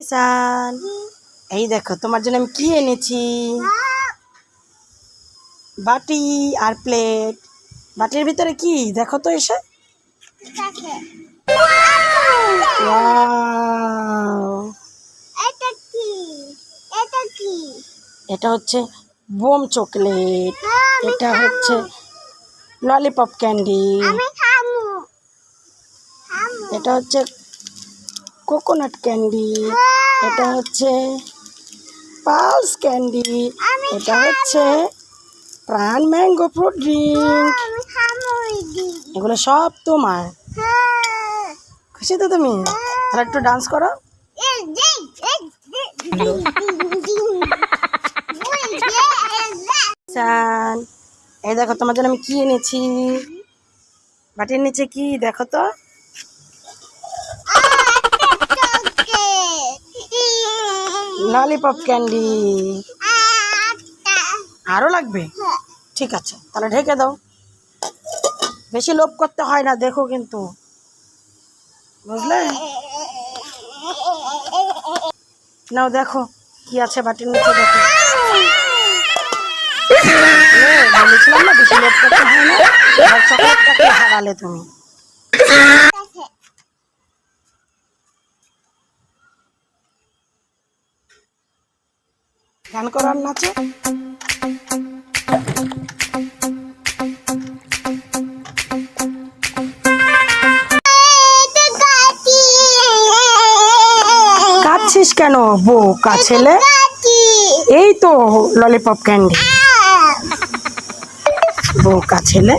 সান। এই দেখো তোমার জন্য আমি কি এনেছি? বাটি আর প্লেট। বাটির ভিতরে কি? দেখো তো এসে। এটা হচ্ছে বোম চকলেট। এটা হচ্ছে ললিপপ ক্যান্ডি। এটা হচ্ছে কোকোনাট ক্যান্ডি এটা হচ্ছে পালস ক্যান্ডি এটা হচ্ছে প্রাণ ম্যাঙ্গো ফ্রুট ড্রিঙ্ক এগুলো সব তোমার। হ্যাঁ। খুশি তো তুমি? তাহলে একটু ডান্স করো। এই দেখো তোমার জন্য আমি কি এনেছি? বাটির নিচে কি? দেখো তো। Lollipop candy. আরও লাগবে? ঠিক আছে, তাহলে ঢেকে দাও। বেশি লোভ করতে হয় না, দেখো কিন্তু। বুঝলে? নাও দেখো, কি আছে বাটির নিচে দেখো। বলেছিলাম না, বেশি লোভ করতে হয় না। হারালে তুমি। গান করার নাচে? কাঁদছিস কেন বোকা ছেলে? এই তো ললিপপ ক্যান্ডি বোকা ছেলে।